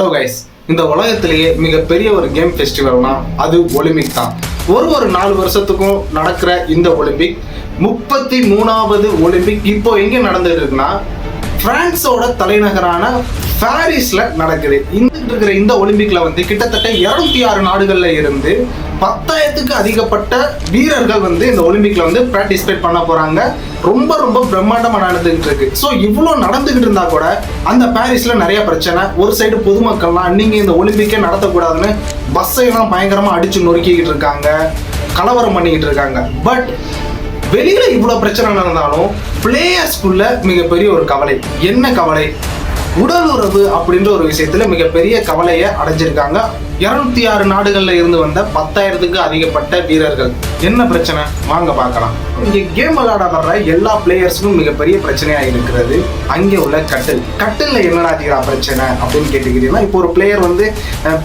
Hello guys இந்த உலகத்திலேயே மிகப்பெரிய ஒரு கேம் ஃபெஸ்டிவல்னா அது ஒலிம்பிக் தான். ஒரு ஒரு நாலு வருஷத்துக்கும் நடக்கிற இந்த ஒலிம்பிக் முப்பத்தி மூணாவது ஒலிம்பிக் இப்போ எங்கே நடந்துட்டு இருக்குன்னா பிரான்ஸோட தலைநகரான பாரிஸ்ல நடக்குது. இந்த இருக்கிற இந்த ஒலிம்பிக்ல வந்து கிட்டத்தட்ட இருநூத்தி ஆறு நாடுகள்ல இருந்து பத்தாயிரத்துக்கு அதிகப்பட்ட வீரர்கள் வந்து இந்த ஒலிம்பிக்ல வந்து பார்ட்டிசிபேட் பண்ண போறாங்க. ரொம்ப ரொம்ப பிரம்மாண்டமா நடந்துகிட்டு இருக்கு. ஸோ இவ்வளோ நடந்துகிட்டு இருந்தா கூட அந்த பாரிஸ்ல நிறைய பிரச்சனை. ஒரு சைடு பொதுமக்கள்லாம் நீங்க இந்த ஒலிம்பிக்கே நடத்தக்கூடாதுன்னு பஸ்ஸை எல்லாம் பயங்கரமா அடிச்சு நொறுக்கிக்கிட்டு இருக்காங்க. கலவரம் பண்ணிக்கிட்டு இருக்காங்க. பட் வெளியில இவ்வளோ பிரச்சனை நடந்தாலும் பிளேயர்ஸ்குள்ள மிகப்பெரிய ஒரு கவலை. என்ன கவலை? உடல் உறவு அப்படின்ற ஒரு விஷயத்துல மிகப்பெரிய கவலையை அடைஞ்சிருக்காங்க. இருநூத்தி ஆறு நாடுகள்ல இருந்து வந்த பத்தாயிரத்துக்கு அதிகப்பட்ட வீரர்கள். என்ன பிரச்சனை? வாங்க பார்க்கலாம். இங்க கேம் விளையாட வர்ற எல்லா பிளேயர்ஸுக்கும் மிகப்பெரிய பிரச்சனையா இருக்கிறது அங்கே உள்ள கட்டில். கட்டில்ல என்னடா பிரச்சனை அப்படின்னு கேட்டுக்கிட்டீங்கன்னா இப்போ ஒரு பிளேயர் வந்து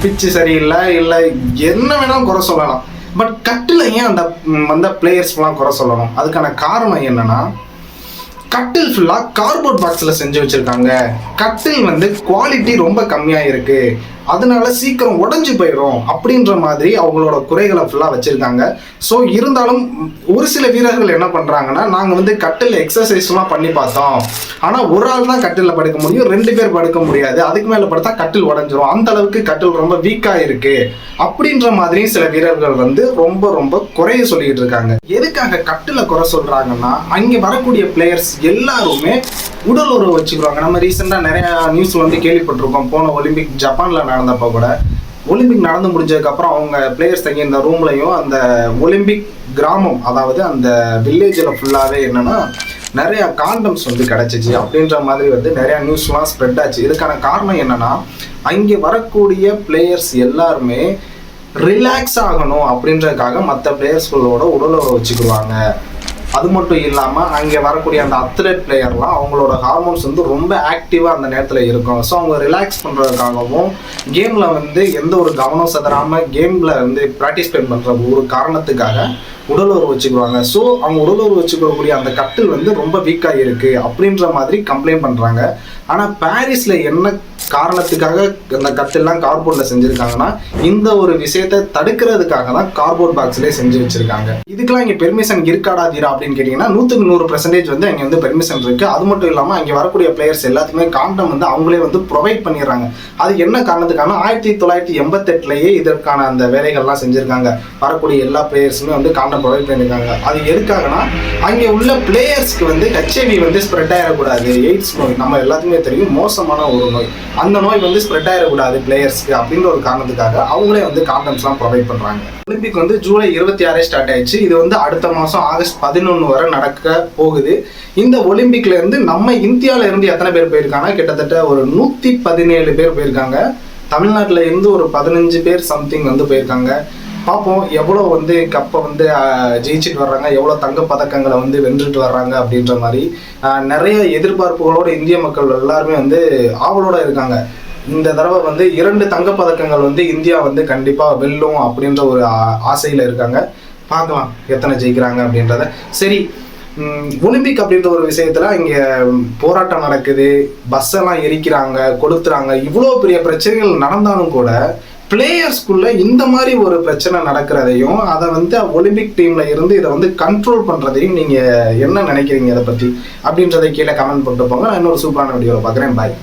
பிச்சு சரியில்லை இல்லை என்ன வேணாலும் குறை சொல்லலாம். பட் கட்டில் ஏன் அந்த வந்த பிளேயர்ஸ்லாம் குறை சொல்லணும். அதுக்கான காரணம் என்னன்னா கட்டில் ஃபுல்லாக கார்போர்ட் பாக்ஸில் செஞ்சு வச்சுருக்காங்க. கட்டில் வந்து குவாலிட்டி ரொம்ப கம்மியாக இருக்கு. அதனால சீக்கிரம் உடஞ்சி போயிடும் அப்படின்ற மாதிரி அவங்களோட குறைகளை ஃபுல்லாக வச்சுருக்காங்க. ஸோ இருந்தாலும் ஒரு சில வீரர்கள் என்ன பண்ணுறாங்கன்னா நாங்கள் வந்து கட்டில் எக்ஸசைஸ்லாம் பண்ணி பார்த்தோம். ஆனால் ஒரு ஆள் தான் கட்டிலில் படுக்க முடியும். ரெண்டு பேர் படுக்க முடியாது. அதுக்கு மேலே படுத்தா கட்டில் உடஞ்சிரும். அந்த அளவுக்கு கட்டில் ரொம்ப வீக்காக இருக்கு. அப்படின்ற மாதிரி சில வீரர்கள் வந்து ரொம்ப ரொம்ப குறைய சொல்லிக்கிட்டு இருக்காங்க. எதுக்காக கட்டில குறை சொல்கிறாங்கன்னா அங்கே வரக்கூடிய பிளேயர்ஸ் எல்லாருமே உடல் உறவு வச்சுக்கிறாங்க. நம்ம ரீசெண்டாக நிறைய நியூஸ் வந்து கேள்விப்பட்டிருக்கோம். போன ஒலிம்பிக் ஜப்பானில் நடந்தப்போ கூட. ஒலிம்பிக் நடந்து முடிஞ்சதுக்கப்புறம் அவங்க பிளேயர்ஸ் தங்கி இந்த ரூம்லையும் அந்த ஒலிம்பிக் கிராமம் அதாவது அந்த வில்லேஜில் ஃபுல்லாகவே என்னென்னா நிறைய காண்டம்ஸ் வந்து கிடைச்சிச்சு. அப்படின்ற மாதிரி வந்து நிறையா நியூஸ்லாம் ஸ்ப்ரெட் ஆச்சு. இதுக்கான காரணம் என்னன்னா அங்கே வரக்கூடிய பிளேயர்ஸ் எல்லாருமே ரிலாக்ஸ் ஆகணும் அப்படின்றதுக்காக மற்ற பிளேயர்ஸ்களோட உடலுறவு வச்சுக்குவாங்க அது மட்டும் இல்லாமல் அங்கே வரக்கூடிய அந்த அத்லெட் பிளேயர்லாம் அவங்களோட ஹார்மோன்ஸ் வந்து ரொம்ப ஆக்டிவாக அந்த நேரத்தில் இருக்கும். ஸோ அவங்க ரிலாக்ஸ் பண்ணுறதுக்காகவும் கேமில் வந்து எந்த ஒரு கவனம் செதறாமல் கேமில் வந்து ப்ராக்டிஸ்பேட் பண்ணுற ஒரு காரணத்துக்காக உடலுறவு வச்சுக்குவாங்க. ஸோ அவங்க உடலுறவு வச்சுக்கக்கூடிய அந்த கட்டில் வந்து ரொம்ப வீக்காக இருக்குது அப்படின்ற மாதிரி கம்ப்ளைண்ட் பண்ணுறாங்க ஆனால் பாரிஸில் என்ன காரணத்துக்காக அந்த கட்டெல்லாம் கார்போர்டில் செஞ்சுருக்காங்கன்னா இந்த ஒரு விஷயத்தை தடுக்கிறதுக்காக தான் கார்போர்ட் பாக்ஸ்லேயே செஞ்சு வச்சுருக்காங்க. இதுக்கெல்லாம் இங்கே பெர்மிஷன் இருக்காடா தீரா அப்படின்னு கேட்டிங்கன்னா நூற்றுக்கு நூறு பெர்சன்டேஜ் வந்து அங்கே வந்து பெர்மிஷன் இருக்குது அது மட்டும் இல்லாமல் அங்கே வரக்கூடிய பிளேயர்ஸ் எல்லாத்துக்குமே காண்டம் வந்து அவங்களே வந்து ப்ரொவைட் பண்ணிடுறாங்க. அது என்ன காரணத்துக்கான ஆயிரத்தி தொள்ளாயிரத்தி எண்பத்தெட்டுலேயே இதற்கான அந்த வேலைகள்லாம் செஞ்சுருக்காங்க. வரக்கூடிய எல்லா பிளேயர்ஸுமே வந்து காண்டம் ப்ரொவைட் பண்ணியிருக்காங்க அது எதுக்காகனா அங்கே உள்ள பிளேயர்ஸ்க்கு வந்து ஹெச்ஐவி வந்து ஸ்ப்ரெட் ஆகிடக்கூடாது எய்ட்ஸ் நோய் நம்ம எல்லாத்துக்குமே தெரியும் மோசமான ஒரு நோய். அந்த நோய் வந்து ஸ்ப்ரெட் ஆகிடக்கூடாது பிளேயர்ஸ்க்கு அப்படின்ற ஒரு காரணத்துக்காக அவங்களே வந்து காண்டம்ஸ்லாம் ப்ரொவைட் பண்ணுறாங்க ஒலிம்பிக் வந்து ஜூலை இருபத்தி ஆறே ஸ்டார்ட் ஆயிடுச்சு. இது வந்து அடுத்த மாதம் ஆகஸ்ட் பதினொன்று வரை நடக்க போகுது. இந்த ஒலிம்பிக்ல இருந்து நம்ம இந்தியாவில இருந்து எத்தனை பேர் போயிருக்காங்க கிட்டத்தட்ட ஒரு நூற்றி பதினேழு பேர் போயிருக்காங்க. தமிழ்நாட்டில் இருந்து ஒரு பதினஞ்சு பேர் சம்திங் வந்து போயிருக்காங்க. பார்ப்போம் எவ்வளோ வந்து கப்பை வந்து ஜெயிச்சுட்டு வர்றாங்க எவ்வளோ தங்க பதக்கங்களை வந்து வென்றுட்டு வர்றாங்க அப்படின்ற மாதிரி நிறைய எதிர்பார்ப்புகளோட இந்திய மக்கள் எல்லாருமே வந்து ஆவலோட இருக்காங்க. இந்த தடவை வந்து இரண்டு தங்கப்பதக்கங்கள் வந்து இந்தியா வந்து கண்டிப்பாக வெல்லும் அப்படின்ற ஒரு ஆசையில் இருக்காங்க. பார்க்கலாம் எத்தனை ஜெயிக்கிறாங்க அப்படின்றத. சரி ஒலிம்பிக் அப்படின்ற ஒரு விஷயத்துல இங்க போராட்டம் நடக்குது பஸ் எல்லாம் எரிக்கிறாங்க கொளுத்துறாங்க இவ்வளோ பெரிய பிரச்சனைகள் நடந்தாலும் கூட பிளேயர்ஸ்குள்ள இந்த மாதிரி ஒரு பிரச்சனை நடக்கிறதையும் அதை வந்து ஒலிம்பிக் டீம்ல இருந்து இதை வந்து கண்ட்ரோல் பண்றதையும் நீங்க என்ன நினைக்கிறீங்க இதை பத்தி? அப்படின்றதை கீழே கமெண்ட் பண்ணிட்டு போங்க. நான் இன்னொரு சூப்பரான வீடியோவில் பார்க்குறேன். பாய்